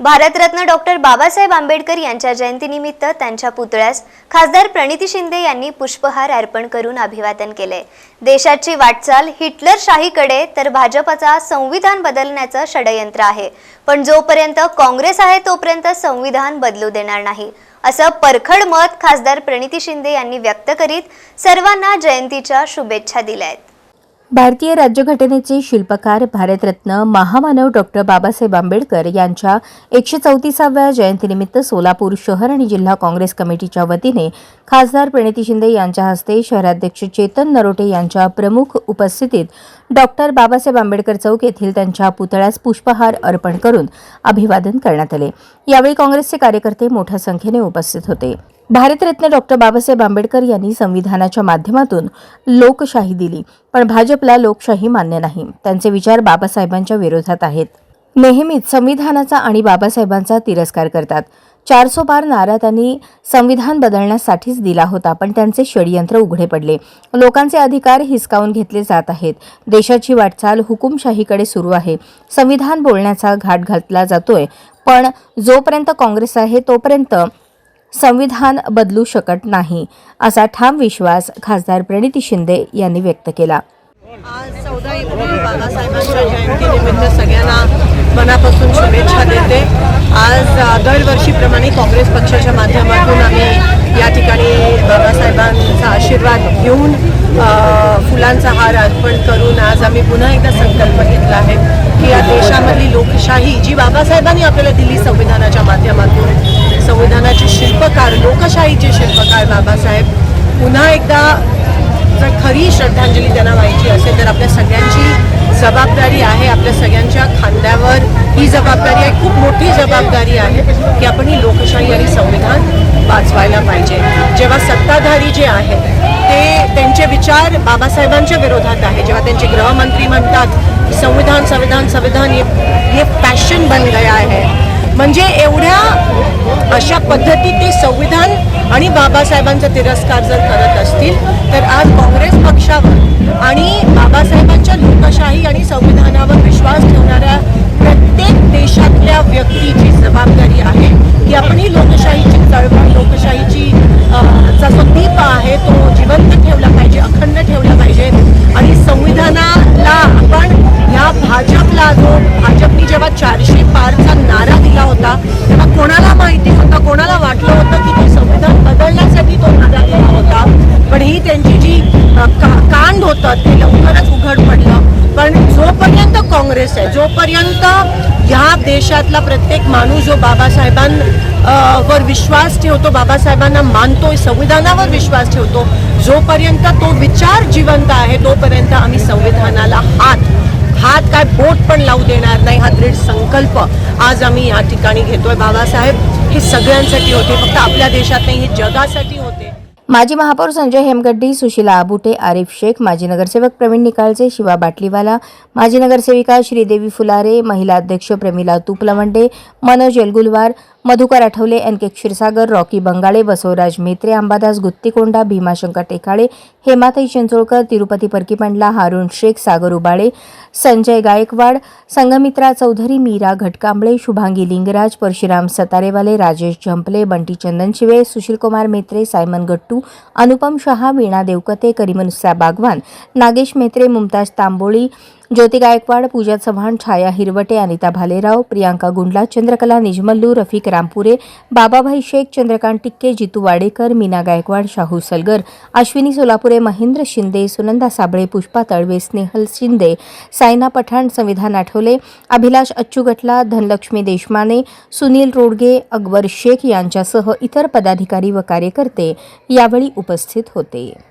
Bharat Ratna doctor Babasaheb Ambedkar यांच्या जयंतीनिमित्त त्यांच्या पुतळ्यास खासदार प्रणिती शिंदे यांनी पुष्पहार अर्पण करून अभिवादन केले. देशाची वाटचाल हिटलरशाहीकडे तर भाजपचा संविधान बदलण्याचं षडयंत्र आहे. पण जोपर्यंत काँग्रेस आहे तोपर्यंत संविधान बदलू देणार नाही. असं परखड मत खासदार प्रणिती शिंदे यांनी व्यक्त करीत सर्वांना जयंतीच्या शुभेच्छा दिल्या आहेत भारतीय राज्यघटनेचे शिल्पकार भारतरत्न महामानव डॉक्टर बाबासाहेब आंबेडकर यांच्या एकशे चौतीसाव्या जयंतीनिमित्त सोलापूर शहर आणि जिल्हा काँग्रेस कमिटीच्या वतीने खासदार प्रणिती शिंदे यांच्या हस्ते शहराध्यक्ष चेतन नरोटे यांच्या प्रमुख उपस्थितीत डॉक्टर बाबासाहेब आंबेडकर चौक येथील त्यांच्या पुतळ्यास पुष्पहार अर्पण करून अभिवादन करण्यात आले. यावेळी काँग्रेसचे कार्यकर्ते मोठ्या संख्येने उपस्थित होते. भारतरत्न डॉक्टर बाबासाहेब आंबेडकर यांनी संविधानाच्या माध्यमातून लोकशाही दिली. पण भाजपला लोकशाही मान्य नाही. त्यांचे विचार बाबासाहेबांच्या विरोधात आहेत. नेहमीच संविधानाचा आणि बाबासाहेबांचा तिरस्कार करतात. चारसो पार नारा त्यांनी संविधान बदलण्यासाठीच दिला होता पण त्यांचे षडयंत्र उघडे पडले. लोकांचे अधिकार हिसकावून घेतले जात आहेत. देशाची वाटचाल हुकुमशाहीकडे सुरू आहे. संविधान बोलण्याचा घाट घातला जातोय. पण जोपर्यंत काँग्रेस आहे तोपर्यंत संविधान बदलू शकत नाही असा ठाम विश्वास खासदार प्रणिती शिंदे यांनी व्यक्त केला. आज चौदा एप्रिल बाबासाहेबांच्या जयंतीनिमित्त सगळ्यांना मनापासून शुभेच्छा देते. आज दरवर्षीप्रमाणे काँग्रेस पक्षाच्या माध्यमातून आम्ही या ठिकाणी बाबासाहेबांचा आशीर्वाद घेऊन फुलांचा हार अर्पण करून आज आम्ही पुन्हा एकदा संकल्प घेतला आहे की या देशामधली लोकशाही जी बाबासाहेबांनी आपल्याला दिली संविधानाच्या माध्यमातून शिल्पकार लोकशाहीचे शिल्पकार बाबासाहेब. पुन्हा एकदा जर खरी श्रद्धांजली त्यांना व्हायची असेल तर आपल्या सगळ्यांची जबाबदारी आहे. आपल्या सगळ्यांच्या खांद्यावर ही जबाबदारी आहे. खूप मोठी जबाबदारी आहे की आपण ही लोकशाही आणि संविधान वाचवायला पाहिजे. जेव्हा सत्ताधारी जे आहेत ते त्यांचे विचार बाबासाहेबांच्या विरोधात आहे. जेव्हा त्यांचे गृहमंत्री म्हणतात की संविधान संविधान संविधान हे हे पॅशन बन गया आहे. म्हणजे एवढ्या अशा पद्धती ते संविधान आणि बाबासाहेबांचा तिरस्कार जर करत असतील तर आज काँग्रेस पक्षावर आणि बाबासाहेबांच्या लोकशाही आणि संविधानावर विश्वास ठेवणाऱ्या प्रत्येक देशातल्या व्यक्तीची जबाबदारी आहे की आपण ही लोकशाहीची चळवळ लोकशाहीची चा जो दीप आहे तो जिवंत ठेवला पाहिजे अखंड ठेवला पाहिजे. आणि संविधानाला आपण ह्या भाजपला जो भाजपनी जेव्हा चारशे पारचा होता. तेव्हा कोणाला माहिती होतं कोणाला वाटलं होतं की ते संविधान बदलण्यासाठी तो नारा गेला होता. पण ही त्यांची जी का- कांड होतं ते लवकरच उघड पडलं. पण जोपर्यंत काँग्रेस आहे जोपर्यंत ह्या देशातला प्रत्येक माणूस जो बाबासाहेबां वर विश्वास ठेवतो बाबासाहेबांना मानतो संविधानावर विश्वास ठेवतो जोपर्यंत तो विचार जिवंत आहे तोपर्यंत आम्ही संविधानाला हात हात काय बोट पण लावू देणार नाही हा दृढ संकल्प आज आम्ही या ठिकाणी घेतोय. बाबासाहेब हे सगळ्यांसाठी होते फक्त आपल्या देशात नाही हे जगासाठी होते. माजी महापौर संजय हेमगड्डी सुशीला आबुटे आरिफ शेख माजी नगरसेवक प्रवीण निकाळजे शिवा बाटलीवाला माजी नगरसेविका श्रीदेवी फुलारे महिला अध्यक्ष Pramila Tupalwande Manoj Elgulwar Madhukar Athawale N K Kshirsagar Rocky Bangale Basavraj Metre Ambadas Guttikonda Bhimashankar Tekale Hematai Chincholkar Tirupati Parkipandla Harun Shaikh Sagar Ubale Sanjay Gaikwad Sanghamitra Chaudhari Meera Ghatkamble Shubhangi Lingraj Parshuram Satarewale Rajesh Zampale Bunty Chandanshive Sushilkumar Metre Simon Gattu Anupam Shah Veena Devkate Karimunnisa Bagwan Nagesh Metre Mumtaz Tamboli Jyoti Gaikwad Pooja Chavan Chhaya Hirwate Anita Bhalerao Priyanka Gundla Chandrakala Nijmallu Rafiq Rampure Bababhai Shaikh Chandrakant Tikke Jitu Wadekar Meena Gaikwad Shahu Salgar Ashwini Solapure Mahendra Shinde Sunanda Sable Pushpa Talwe Snehal Shinde Saina Pathan संविधान आठवले अभिलाष अच्चुगटला धनलक्ष्मी देशमाने सुनील रोडगे अकबर शेख यांच्यासह इतर पदाधिकारी व कार्यकर्ते यावेळी उपस्थित होते.